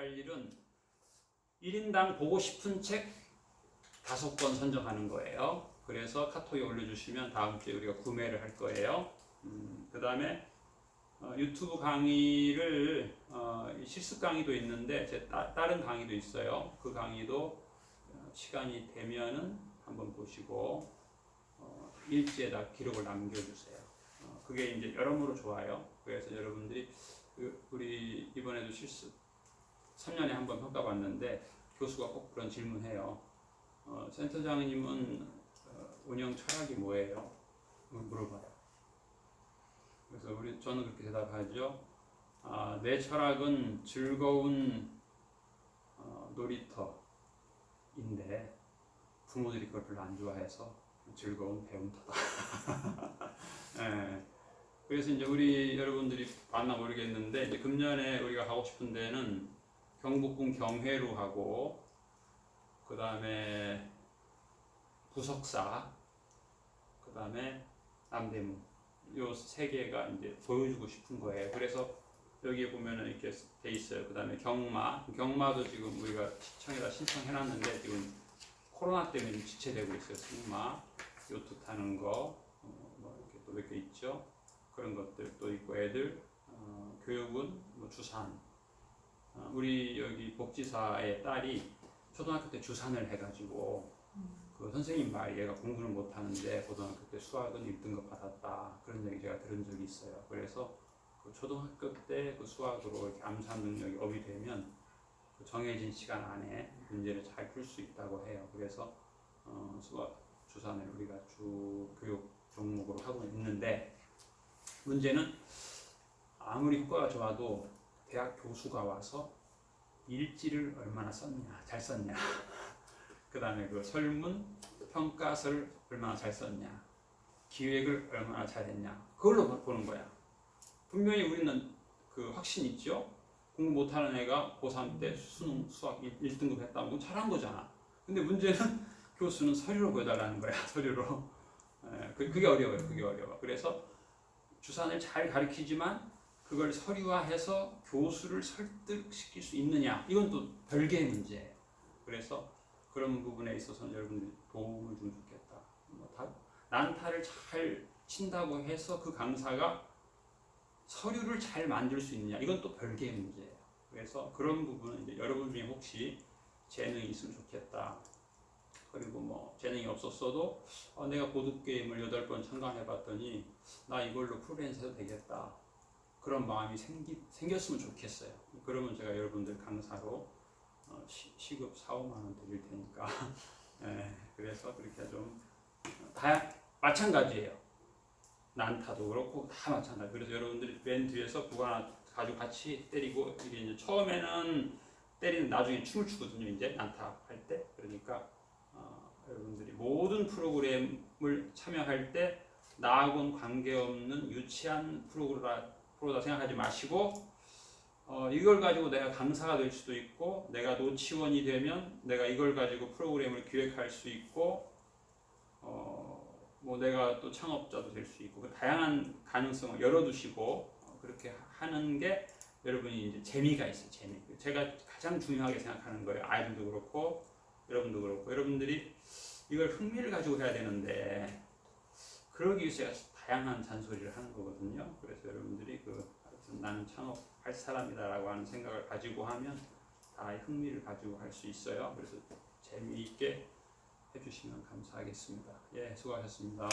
할 일은 1인당 보고 싶은 책 다섯 권 선정하는 거예요. 그래서 카톡에 올려주시면 다음 주에 우리가 구매를 할 거예요. 음, 그 다음에 어, 유튜브 강의를 어, 이 실습 강의도 있는데 제 따, 다른 강의도 있어요. 그 강의도 어, 시간이 되면은 한번 보시고 어, 일지에다 기록을 남겨주세요. 어, 그게 이제 여러모로 좋아요. 그래서 여러분들이 그 우리 이번에도 실습 3년에 한 번 평가받는데 교수가 꼭 그런 질문해요. 어, 센터장님은 어, 운영 철학이 뭐예요? 물어봐요. 그래서 우리 저는 그렇게 대답하죠. 아, 내 철학은 즐거운 어, 놀이터인데 부모들이 그걸 별로 안 좋아해서 즐거운 배움터다. 예. 그래서 이제 우리 여러분들이 봤나 모르겠는데 이제 금년에 우리가 가고 싶은 데는 경북군 경회로 하고 그 다음에 부석사 그 다음에 남대문 요 세 개가 이제 보여주고 싶은 거예요. 그래서 여기에 보면은 이렇게 돼 있어요. 그 다음에 경마 경마도 지금 우리가 시청에다 신청해놨는데 지금 코로나 때문에 좀 지체되고 있어요. 승마 요트 타는 거 어, 뭐 이렇게 또 몇 개 있죠. 그런 것들 또 있고 애들 어, 교육은 뭐 주산 어, 우리 여기 복지사의 딸이 초등학교 때 주산을 해가지고 그 선생님 말 얘가 공부는 못하는데 고등학교 때 수학은 1등급 받았다 그런 얘기 제가 들은 적이 있어요. 그래서 그 초등학교 때 그 수학으로 이렇게 암산 능력이 업이 되면 그 정해진 시간 안에 문제를 잘 풀 수 있다고 해요. 그래서 어, 수학 주산을 우리가 주 교육 종목으로 하고 있는데 문제는 아무리 효과가 좋아도 대학 교수가 와서 일지를 얼마나 썼냐, 잘 썼냐, 그 다음에 그 설문, 평가서를 얼마나 잘 썼냐, 기획을 얼마나 잘했냐, 그걸로 보는 거야. 분명히 우리는 그 확신 있죠? 공부 못하는 애가 고3 때 수능, 수학 1, 등급 그건 잘한 거잖아. 근데 문제는 교수는 서류로 보여달라는 거야, 서류로. 예, 그- 그게 어려워요, 그게 어려워. 그래서 주산을 잘 가르치지만 그걸 서류화해서 교수를 설득시킬 수 있느냐 이건 또 별개의 문제예요. 그래서 그런 부분에 있어서는 여러분들이 도움을 주면 좋겠다. 뭐 다, 난타를 잘 친다고 해서 그 강사가 서류를 잘 만들 수 있느냐 이건 또 별개의 문제예요. 그래서 그런 부분은 이제 여러분 중에 혹시 재능이 있으면 좋겠다. 그리고 뭐 재능이 없었어도 어, 내가 보드 게임을 여덟 번 참가해봤더니 나 이걸로 프리랜서 해도 되겠다. 그런 마음이 생기, 생겼으면 좋겠어요. 그러면 제가 여러분들 강사로 어, 시, 시급 4, 5만 원 드릴 테니까. 예, 그래서 그렇게 좀 다 마찬가지예요. 난타도 그렇고 다 마찬가지. 그래서 여러분들이 맨 뒤에서 하나 가지고 같이 때리고 이게 이제 처음에는 때리는 나중에 춤을 추거든요. 이제 난타 할 때. 그러니까 어, 여러분들이 모든 프로그램을 참여할 때 나하고는 관계없는 유치한 프로그램 프로다 생각하지 마시고 어, 이걸 가지고 내가 강사가 될 수도 있고 내가 노치원이 되면 내가 이걸 가지고 프로그램을 기획할 수 있고 어, 뭐 내가 또 창업자도 될 수 있고 그 다양한 가능성을 열어두시고 어, 그렇게 하는 게 여러분이 이제 재미가 있어요 재미. 제가 가장 중요하게 생각하는 거예요. 아이들도 그렇고 여러분도 그렇고. 여러분들이 이걸 흥미를 가지고 해야 되는데 그러기 위해서 다양한 잔소리를 하는 거거든요. 그래서 여러분들이 그 나는 창업할 사람이다라고 하는 생각을 가지고 하면 다 흥미를 가지고 할 수 있어요. 그래서 재미있게 해주시면 감사하겠습니다. 예, 수고하셨습니다.